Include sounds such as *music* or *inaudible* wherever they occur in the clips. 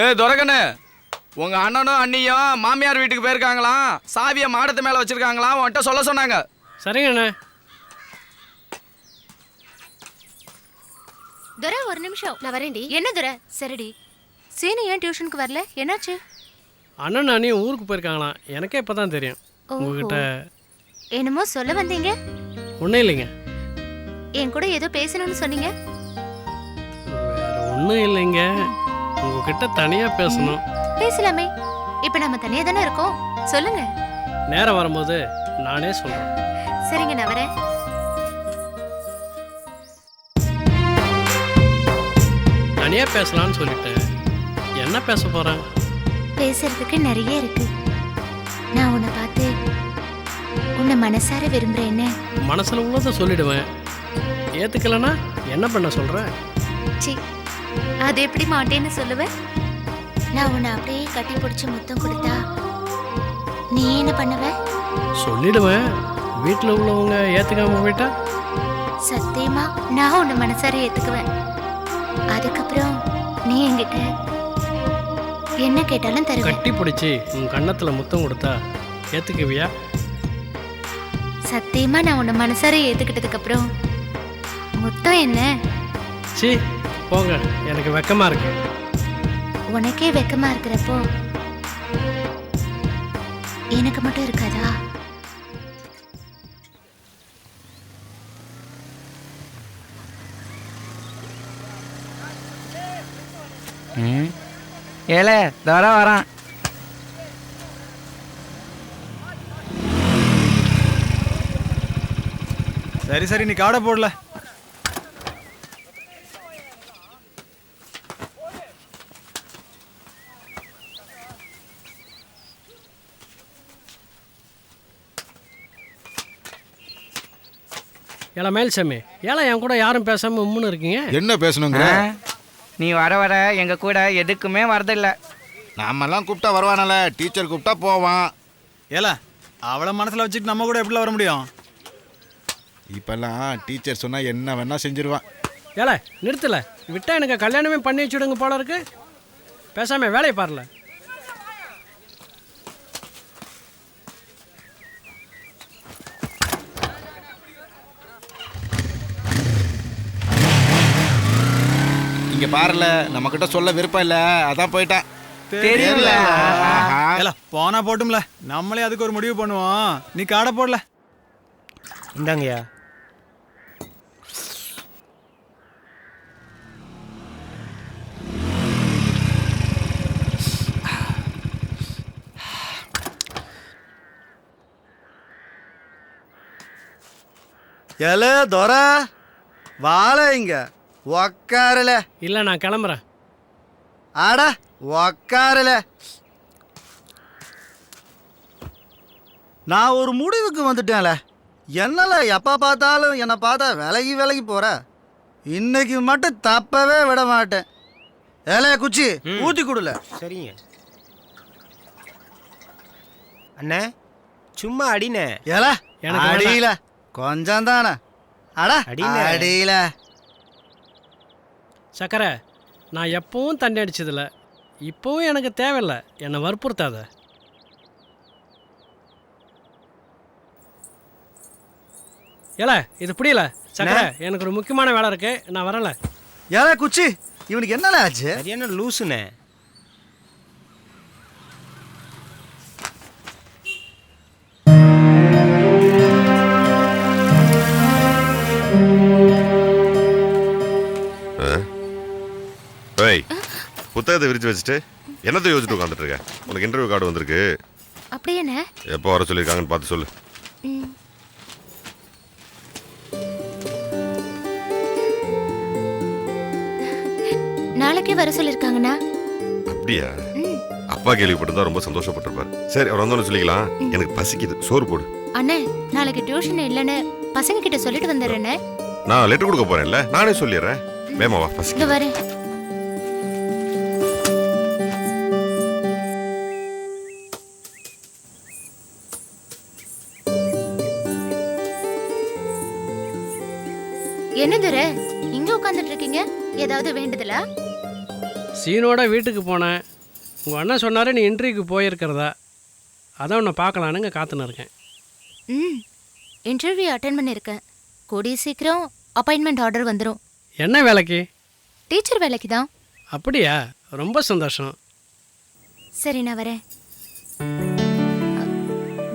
ஏ துரகனு உங்க அண்ணனும் அண்ணியும் மாமியார் வீட்டுக்கு போயிருக்காங்களாம். சாவியை மாடத்து மேல வச்சிருக்காங்களாம். உன்கிட்ட சொல்ல சொன்னாங்க. சரிங்கண்ணே துரை ஒரு நிமிஷம். நான் வரேன்டி. என்ன துரை? சரிடி. சீனி ஏன் டியூஷனுக்கு வரல? என்னாச்சு? அண்ணன் அண்ணியும் ஊருக்கு போயிருக்காங்களாம். எனக்கே இப்போ தான் தெரியும் உங்ககிட்ட என்னமோ சொல்ல வந்தீங்க. ஒன்றும் இல்லைங்க. என் கூட ஏதோ பேசணும்னு சொன்னீங்க. வேற ஒன்றும் இல்லைங்க. உங்ககிட்ட தனியாக பேசணும். பேசலாமே. இப்ப நம்ம தனியா தானே இருக்கோம்? சொல்லுங்க. நேரம் வரும்போது நானே சொல்கிறேன் சரிங்க நான் வரேன். தனியாக பேசலாம்னு சொல்லிட்டேன். என்ன பேச போகிறேன் பேசுறதுக்கு நிறைய இருக்கு. நான் உன்னை பார்த்து உன்னை மனசார விரும்புறேன்னு. மனசில் உள்ளதை சொல்லிடுவேன். ஏற்றுக்கலைன்னா என்ன பண்ண சொல்கிறேன் சி அது எப்படி மாட்டேன்னு சொல்லுவேன் நான் உன்னை அப்படியே கட்டி பிடிச்சி முத்தம் கொடுத்தா நீ என்ன பண்ணுவ? சொல்லிடுவேன். வீட்டில் உள்ளவங்க ஏற்றுக்காம போயிட்டா? சத்தியமா நான் உன்னை மனசார ஏத்துக்குவேன். அதுக்கப்புறம் நீ என்கிட்ட என்ன கேட்டாலும் தருவேன் கட்டி பிடிச்சி உன் கன்னத்தில் முத்தம் கொடுத்தா ஏற்றுக்குவியா சத்தியமா நான் உன்னை மனசார ஏத்துக்கிட்டதுக்கு அப்புறம் முத்தம் என்ன? சி போங்க. எனக்கு வெக்கமாக இருக்கு. உனக்கே வெக்கமா இருக்கிறப்போ எனக்கு மட்டும் இருக்காதா? ம். ஏலே தர வரான். சரி சரி நீ காடை போடல. ஏல மேல்சாமி. ஏல என் கூட யாரும் பேசாமல் உம்முன்னு இருக்கீங்க? என்ன பேசணுங்கிற? ஆ? நீ வர வர எங்க கூட எதுக்குமே வரதில்ல. நாமெல்லாம் கூப்பிட்டா வருவானல டீச்சர் கூப்பிட்டா போவான். ஏல அவளை மனசுல வச்சுட்டு நம்ம கூட எப்படி வர முடியும்? இப்பெல்லாம் டீச்சர் சொன்னா என்ன வேணா செஞ்சிருவான். ஏல நிறுத்தல. விட்டா எனக்கு கல்யாணமே பண்ணி வச்சுடுங்க போல இருக்கு. பேசாம வேலையை பாருல. இங்க பாருல நம்ம கிட்ட சொல்ல விருப்பம் இல்ல அதான் போயிட்டான். தெரியல. ஆஹா. ஏல போனா போட்டும்ல. நம்மளே அதுக்கு ஒரு முடிவு பண்ணுவோம். நீ காடை போடல. இந்தாங்கய்யா. எல தொர. வாழ இங்க. உக்காரல. இல்லை நான் கிளம்புறேன். அட உக்காரல. நான் ஒரு முடிவுக்கு வந்துட்டேன்ல. என்னல எப்போ பார்த்தாலும் என்னை பார்த்தா விலகி விலகி போற. இன்னைக்கு மட்டும் தப்பவே விட மாட்டேன். ஏலே குச்சி ஊத்தி கொடுல. சரிங்க. அண்ணே சும்மா அடிண்ணே ஏல எனக்கு. அடியில. கொஞ்சம் தானே. அட அடியில. சக்கரை நான் எப்பவும் தண்ணி அடிச்சதில்ல. இப்போவும் எனக்கு தேவையில்லை. என்னை வற்புறுத்தாத. ஏல இது புரியல. சக்கரை எனக்கு ஒரு முக்கியமான வேலை இருக்கு. நான் வரல ஏலே குச்சி இவனுக்கு என்னல ஆச்சு? சரியான லூசுண்ணே ஏய் புத்தகத்தை விரிச்சு வச்சுட்டு என்னத்தை யோசிச்சுட்டு உட்காந்துட்டு இருக்க உனக்கு இன்டர்வியூ கார்டு வந்திருக்கு. அப்படியே என்ன? எப்போ வர சொல்லியிருக்காங்கன்னு பார்த்து சொல்லு. நாளைக்கே வர சொல்லிருக்காங்கண்ணா அப்படியா? அப்பா கேள்விப்பட்டிருந்தா ரொம்ப சந்தோஷப்பட்டிருப்பாரு. சரி அவர் வந்தோன்னு சொல்லிக்கலாம். எனக்கு பசிக்குது. சோறு போடு. அண்ணே நாளைக்கு டியூஷன் இல்லைன்னு பசங்க கிட்ட சொல்லிட்டு வந்துடுறேண்ணே. நான் லெட்டர் கொடுக்க போறேன்ல. நானே சொல்லிடுறேன். வேமா வா இங்க பசிக்குது வரேன். இருக்கீங்க ஏதாவது வேண்டுதலா? சீனோட வீட்டுக்கு போனேன். உங்கள் அண்ணன் சொன்னார் நீ இன்டர்வியூக்கு போயிருக்கிறதா. அதான் உன்னை பார்க்கலானுங்க காத்துன்னு இருக்கேன். ம் இன்டர்வியூ அட்டன் பண்ணியிருக்கேன் கூடிய சீக்கிரம் அப்பாயின்மெண்ட் ஆர்டர் வந்துடும் என்ன வேலைக்கு? டீச்சர் வேலைக்கு தான். அப்படியா? ரொம்ப சந்தோஷம். சரி நான் வரேன்.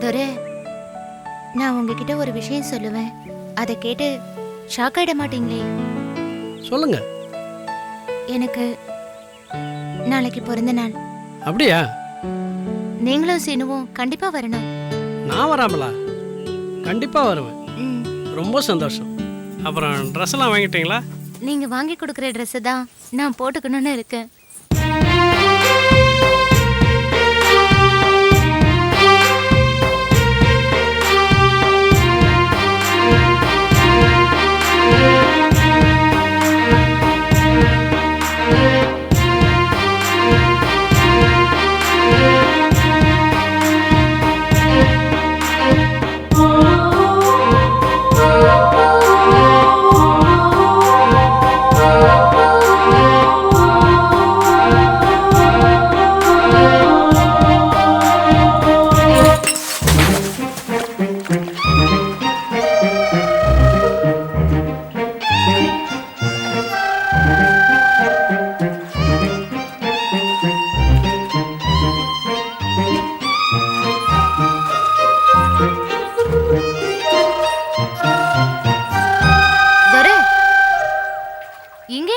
துரை நான் உங்ககிட்ட ஒரு விஷயம் சொல்லுவேன். அதை கேட்டு ஷாக் ஆயிட மாட்டீங்களே? சொல்லுங்க. எனக்கு நாளைக்கு பிறந்த நாள். அப்படியா? நீங்களும் சீனுவும் கண்டிப்பா வரணும். நான் வராமலா? கண்டிப்பாக வருவேன். ம். ரொம்ப சந்தோஷம். அப்புறம் ட்ரெஸ் எல்லாம் வாங்கிட்டீங்களா? நீங்க வாங்கி கொடுக்குற ட்ரெஸ்ஸை தான் நான் போட்டுக்கணும்னு இருக்கேன்.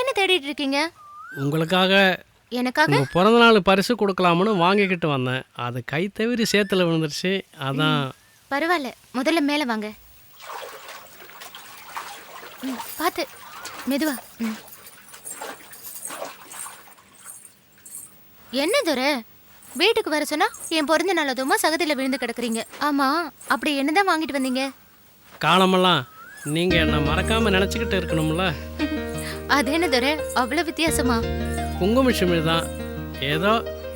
என்ன தேடிட்டு இருக்கீங்க? உங்களுக்காக எனக்காக? உங்கள் பிறந்த நாள் பரிசு கொடுக்கலாம்னு வாங்கிக்கிட்டு வந்தேன். அது கை தவிர சேத்துல விழுந்துருச்சு. அதான். பரவாயில்ல. முதல்ல மேலே வாங்க. ம், பார்த்து. மெதுவா. ம். என்ன துரை? வீட்டுக்கு வர சொன்னா என் பிறந்த நாள் அதுவுமா சகதியில் விழுந்து கிடக்குறீங்க. ஆமா அப்படி என்னதான் வாங்கிட்டு வந்தீங்க? காலமெல்லாம் நீங்கள் என்னை மறக்காமல் நினச்சிக்கிட்டு இருக்கணும்ல. *laughs* அது என்ன துரை அவ்வளோ வித்தியாசமா குங்குமஷமி தான். ஏதோ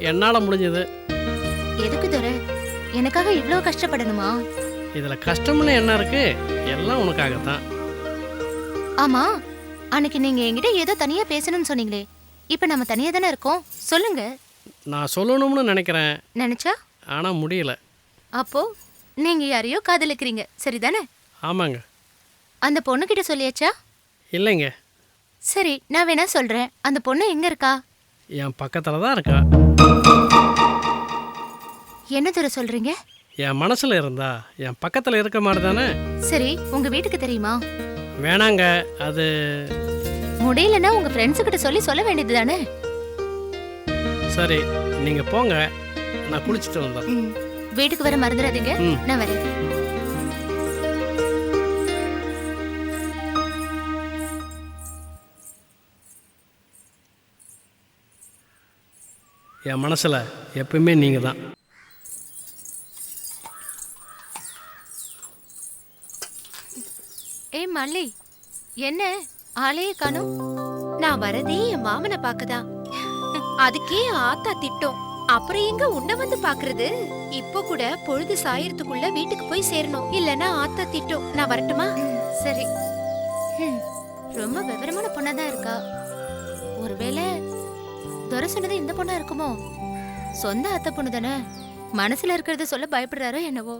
என்னால் முடிஞ்சது. எதுக்கு துரை எனக்காக இவ்வளோ கஷ்டப்படணுமா? இதில் கஷ்டம்னு என்ன இருக்குது எல்லாம் உனக்காகத்தான். ஆமா அன்னைக்கு நீங்க என்கிட்ட ஏதோ தனியா பேசணும்னு சொன்னீங்களே. இப்போ நம்ம தனியா தானே இருக்கோம்? சொல்லுங்க. நான் சொல்லணும்னு நினைக்கிறேன். நினைச்சா? ஆனால் முடியல. அப்போ நீங்க யாரையோ காதலிக்கிறீங்க. சரிதானே? ஆமாங்க. அந்த பொண்ணுகிட்ட சொல்லியாச்சா? இல்லைங்க. சரி நான் வேணா சொல்றேன். அந்த பொண்ணு எங்க இருக்கா? என் பக்கத்தில் தான் இருக்கா. என்ன தூர சொல்றீங்க? என் மனசில் இருந்தா என் பக்கத்தில் இருக்க மாதிரி தானே? சரி உங்க வீட்டுக்கு தெரியுமா? வேணாங்க அது முடியலன்னா உங்க ஃப்ரெண்ட்ஸு கிட்ட சொல்லி சொல்ல வேண்டியது தானே? சரி நீங்கள் போங்க. நான் குளிச்சுட்டு வந்தேன் வீட்டுக்கு வர மறந்துடாதீங்க. நான் வரேன். என் மனசில் எப்பவுமே நீங்கள் தான். ஏய் மல்லி என்ன? ஆளையே காணும். நான் வரதே என் மாமனை பார்க்கதான் அதுக்கே ஆத்தா திட்டம். அப்புறம் எங்க உன்னை வந்து பாக்குறது இப்போ கூட பொழுது சாயறதுக்குள்ள வீட்டுக்கு போய் சேரணும். இல்லனா ஆத்தா திட்டம். நான் வரட்டுமா? சரி. ரொம்ப விவரமான பொண்ணா தான் இருக்கா. ஒருவேளை துரை சொன்னது இந்த பொண்ணா இருக்குமோ? சொந்த அத்தை பொண்ணு தானே மனசுல இருக்கிறத சொல்ல பயப்படுறாரோ என்னவோ?